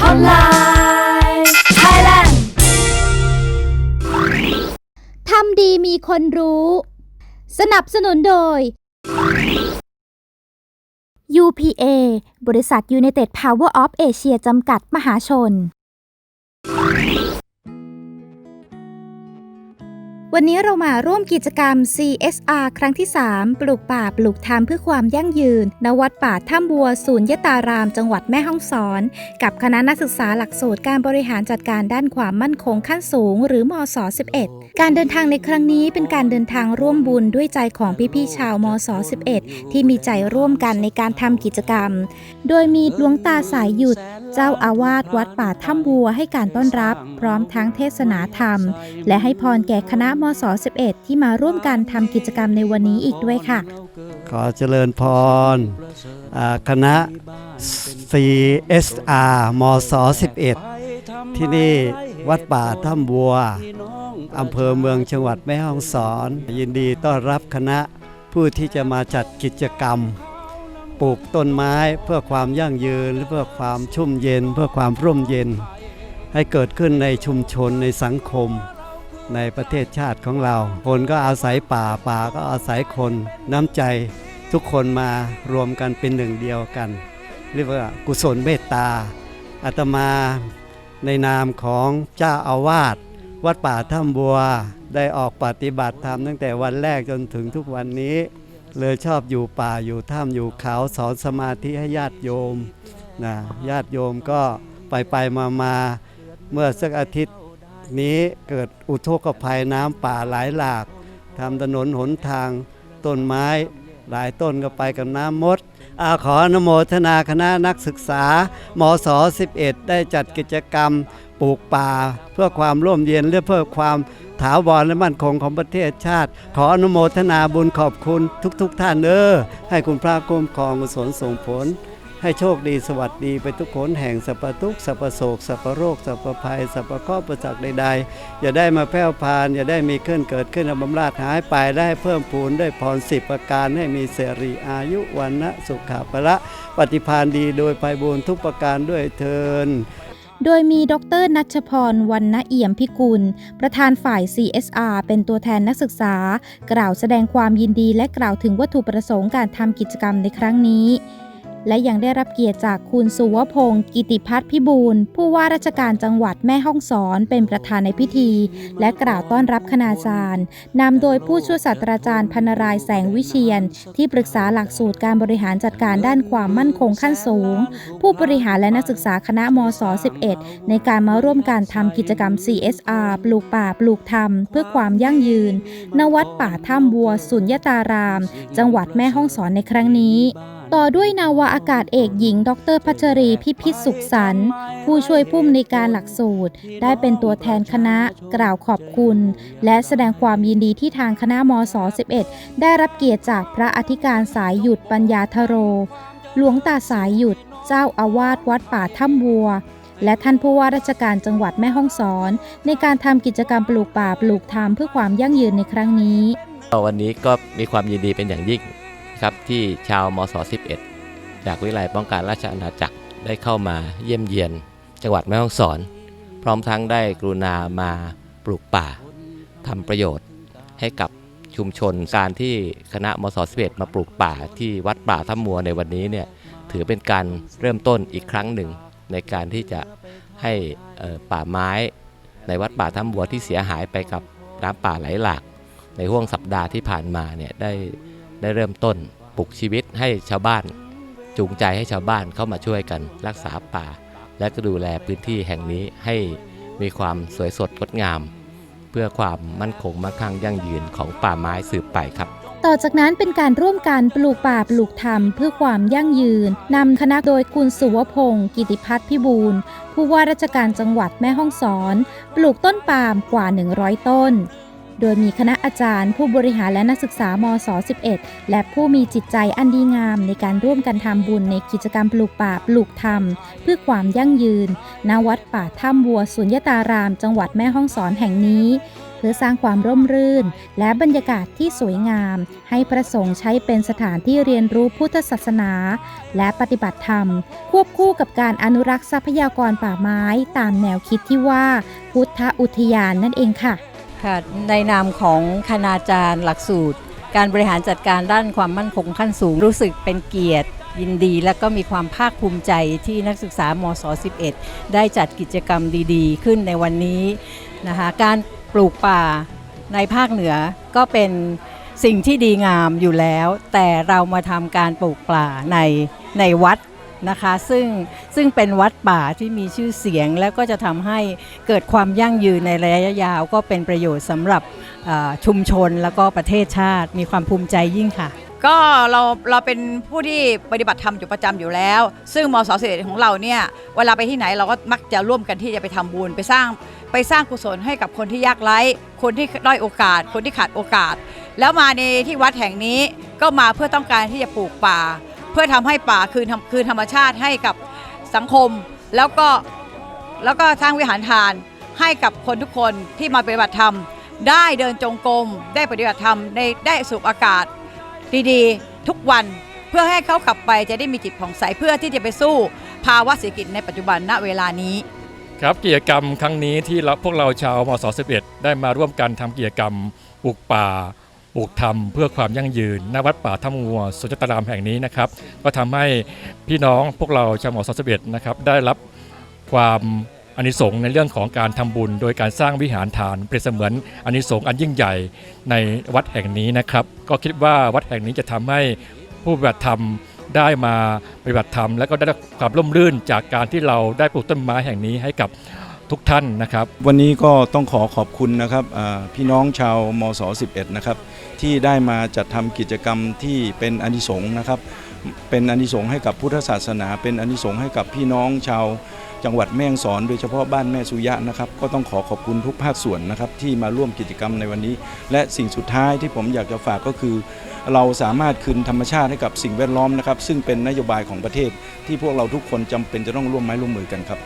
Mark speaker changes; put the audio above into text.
Speaker 1: ฮอตไลน์ไท
Speaker 2: ยแลนด์ทำดีมีคนรู้ สนับสนุนโดย UPA บริษัท United Power of Asia จำกัดมหาชน วันนี้เรามาร่วมกิจกรรม CSR ครั้งที่ 3 ปลูกป่าปลูกธรรมเพื่อความยั่งยืน ณ วัดป่าถ้ำบัวศูนย์ยตาราม จังหวัดแม่ฮ่องสอน กับคณะนักศึกษาหลักสูตรการบริหารจัดการด้านความมั่นคงขั้นสูง หรือมศ 11 การเดินทางในครั้งนี้เป็นการเดินทางร่วมบุญด้วยใจของพี่ๆชาวมศ 11 ที่มีใจร่วมกันในการทำกิจกรรม โดยมีหลวงตาสายหยุดเจ้าอาวาสวัดป่าถ้ำบัวให้การต้อนรับ พร้อมทั้งเทศนาธรรม และให้พรแก่คณะมศ 11 ที่มาร่วมกันทำกิจกรรมในวันนี้อีกด้วยค่ะ
Speaker 3: ขอเจริญพรคณะ CSR มศ 11 ที่นี่วัดป่าถ้ำบัวอำเภอเมืองจังหวัดแม่ฮ่องสอน ยินดีต้อนรับคณะผู้ที่จะมาจัดกิจกรรม ปลูกต้นไม้เพื่อความยั่งยืนและเพื่อความชุ่มเย็น เพื่อความร่มเย็น ให้เกิดขึ้นในชุมชนในสังคม ในประเทศชาติของเรา คนก็อาศัยป่าป่าก็อาศัยคนน้ำใจทุกคนมารวมกันเป็นหนึ่งเดียวกัน เรียกว่ากุศลเมตตาอาตมาในนามของเจ้าอาวาสวัดป่าถ้ำบัวได้ออกปฏิบัติธรรมตั้งแต่วันแรกจนถึงทุกวันนี้ เลยชอบอยู่ป่าอยู่ถ้ำอยู่เขาสอนสมาธิให้ญาติโยมนะญาติโยมก็ไปไปมามาเมื่อสักอาทิตย์ นี้เกิดอุทกภัยน้ำป่าหลายหลากทำถนนหนทางต้นไม้ หลายต้นก็ไปกับน้ำมดอาขออนุโมทนาคณะนักศึกษามศ11 ได้จัดกิจกรรมปลูกป่า เพื่อความร่มเย็นและเพื่อความถาวรและมั่นคงของประเทศชาติ ขออนุโมทนาบุญขอบคุณทุกๆทท่านเออให้คุณพระคุ้มครองกุศลส่งผล ให้โชคดีสวัสดีไปทุกคนแห่งสัพพทุกสัพพโศกสัพพโรคสัพพภัยสัพพข้อประจักษ์ใดๆ อย่าได้มาแผ่วพาน อย่าได้มีขึ้นเกิดขึ้นบำราดหายไปได้เพิ่มพูนได้พรสิบประการให้มีเสรีอายุวันนะสุขะพละ ปฏิพานดีโดยภัยบูรณ์ทุกประการด้วยเทิน
Speaker 2: โดยมีดรนัชพรวันณเอี่ยมพิกุล ประธานฝ่าย CSR เป็นตัวแทนนักศึกษา กล่าวแสดงความยินดีและกล่าวถึงวัตถุประสงค์การทำกิจกรรมในครั้งนี้ และยังได้รับเกียรติจากคุณสุวพงศ์กิติพัฒน์พิบูลผู้ว่าราชการจังหวัดแม่ฮ่องสอนเป็นประธานในพิธี และกล่าวต้อนรับคณาจารย์นำโดยผู้ช่วยศาสตราจารย์พันรายแสงวิเชียน ที่ปรึกษาหลักสูตรการบริหารจัดการด้านความมั่นคงขั้นสูง ผู้บริหารและนักศึกษาคณะมศ11 ในการมาร่วมการทำกิจกรรม CSR ปลูกป่าปลูกธรรม เพื่อความยั่งยืนณวัดป่าถ้ำบัวสุญญตาราม จังหวัดแม่ฮ่องสอนในครั้งนี้ ต่อด้วยนาวาอากาศเอกหญิง ดรพัชรีพิพิธสุขสันต์ผู้ช่วยผู้อำนวยการหลักสูตร ได้เป็นตัวแทนคณะกล่าวขอบคุณ และแสดงความยินดีที่ทางคณะมศ 11 ได้รับเกียรติจากพระอธิการสายหยุดปัญญาทโร หลวงตาสายหยุด เจ้าอาวาสวัดป่าถ้ำบัวและท่านผู้ว่าราชการจังหวัดแม่ฮ่องสอน ในการทำกิจกรรมปลูกป่าปลูกธรรมเพื่อความยั่งยืนในครั้งนี้
Speaker 4: วันนี้ก็มีความยินดีเป็นอย่างยิ่ง ครับที่ชาวมศ11 จากวิทยาลัยป้องกันราชอาณาจักรได้เข้ามาเยี่ยมเยียน จังหวัดแม่ฮ่องสอน พร้อมทั้งได้กรุณามาปลูกป่าทำประโยชน์ให้กับชุมชนการที่คณะมศ11มาปลูกป่าที่วัดป่าถ้ำมัวในวันนี้เนี่ยถือเป็นการเริ่มต้นอีกครั้งหนึ่ง ในการที่จะให้ป่าไม้ในวัดป่าถ้ำบัวที่เสียหายไปกับน้ำป่าไหลหลากในห่วงสัปดาห์ที่ผ่านมาเนี่ยได้ ได้เริ่มต้นปลุกชีวิตให้ชาวบ้าน จูงใจให้ชาวบ้านเข้ามาช่วยกันรักษาป่า และก็ดูแลพื้นที่แห่งนี้ให้มีความสวยสดงดงาม เพื่อความมั่นคงมั่งคั่งยั่งยืนของป่าไม้สืบไปครับ
Speaker 2: ต่อจากนั้นเป็นการร่วมกันปลูกป่าปลูกธรรมเพื่อความยั่งยืน นำคณะโดยคุณสุวพงศ์กิติพัฒน์พิบูลผู้ว่าราชการจังหวัดแม่ฮ่องสอน ปลูกต้นปาล์มกว่า 100 ต้น โดยมีคณะอาจารย์ ผู้บริหารและนักศึกษามศ 11 และผู้มีจิตใจอันดีงาม ในการร่วมกันทำบุญในกิจกรรมปลูกป่าปลูกธรรม เพื่อความยั่งยืน ณ วัดป่าถ้ำบัวสุญญตาราม จังหวัดแม่ฮ่องสอนแห่งนี้ เพื่อสร้างความร่มรื่น และบรรยากาศที่สวยงาม ให้ประสงค์ใช้เป็นสถานที่เรียนรู้พุทธศาสนา และปฏิบัติธรรม ควบคู่กับการอนุรักษ์ทรัพยากรป่าไม้ ตามแนวคิดที่ว่า พุทธอุทยานนั่นเองค่ะ
Speaker 5: ค่ะในนามของคณาจารย์หลักสูตร การบริหารจัดการด้านความมั่นคงขั้นสูง รู้สึกเป็นเกียรติ ยินดี และก็มีความภาคภูมิใจที่นักศึกษามศ11 ได้จัดกิจกรรมดีๆ ขึ้นในวันนี้นะคะการปลูกป่าในภาคเหนือก็เป็นสิ่งที่ดีงามอยู่แล้ว แต่เรามาทำการปลูกป่าในในวัด นะคะ ซึ่งซึ่งเป็นวัดป่าที่มีชื่อเสียง แล้วก็จะทำให้เกิดความยั่งยืนในระยะยาว ก็เป็นประโยชน์สำหรับชุมชนแล้วก็ประเทศชาติ มีความภูมิใจยิ่งค่ะ
Speaker 6: ก็เราเราเป็นผู้ที่ปฏิบัติธรรมอยู่ประจำอยู่แล้ว ซึ่งมสเสด็จของเราเนี่ยเวลาไปที่ไหนเราก็มักจะร่วมกันที่จะไปทำบุญไปสร้างไปสร้างกุศลให้กับคนที่ยากไร้ คนที่ด้อยโอกาส คนที่ขาดโอกาส แล้วมาในที่วัดแห่งนี้ก็มาเพื่อต้องการที่จะปลูกป่า เพื่อทำให้ป่าคืนคืนธรรมชาติให้กับสังคม แล้วก็แล้วก็สร้างวิหารทานให้กับคนทุกคนที่มาปฏิบัติธรรม ได้เดินจงกรมได้ปฏิบัติธรรมได้ได้สูบอากาศดีๆ ทุกวันเพื่อให้เขากลับไปจะได้มีจิตผ่องใสเพื่อที่จะไปสู้ภาวะเศรษฐกิจในปัจจุบันณเวลานี้
Speaker 7: ครับกิจกรรมครั้งนี้ที่เราพวกเราชาวมศ11ได้มาร่วมกันทำกิจกรรมปลูกป่า ปลูกธรรมเพื่อความยั่งยืนณวัดป่าถ้ำงัวสุจตรามแห่งนี้นะครับ ก็ทำให้พี่น้องพวกเราชาวมศ11นะครับได้รับความอานิสงส์ในเรื่องของการทำบุญ โดยการสร้างวิหารฐานเปรียบเสมือนอานิสงส์อันยิ่งใหญ่ในวัดแห่งนี้นะครับ ก็คิดว่าวัดแห่งนี้จะทำให้ผู้ปฏิบัติธรรมได้มาปฏิบัติธรรม และก็ได้รับความร่มรื่นจากการที่เราได้ปลูกต้นไม้แห่งนี้ให้กับทุกท่านนะครับ
Speaker 8: วันนี้ก็ต้องขอขอบคุณนะครับพี่น้องชาวมศ11นะครับ ที่ได้มาจัดทำกิจกรรมที่เป็นอานิสงส์นะครับ เป็นอานิสงส์ให้กับพุทธศาสนา เป็นอานิสงส์ให้กับพี่น้องชาวจังหวัดแม่ฮ่องสอนโดยเฉพาะบ้านแม่สุยะนะครับ ก็ต้องขอขอบคุณทุกภาคส่วนนะครับที่มาร่วมกิจกรรมในวันนี้ และสิ่งสุดท้ายที่ผมอยากจะฝากก็คือ เราสามารถคืนธรรมชาติให้กับสิ่งแวดล้อมนะครับ ซึ่งเป็นนโยบายของประเทศที่พวกเราทุกคนจำเป็นจะต้องร่วมไม้ร่วมมือกันครับ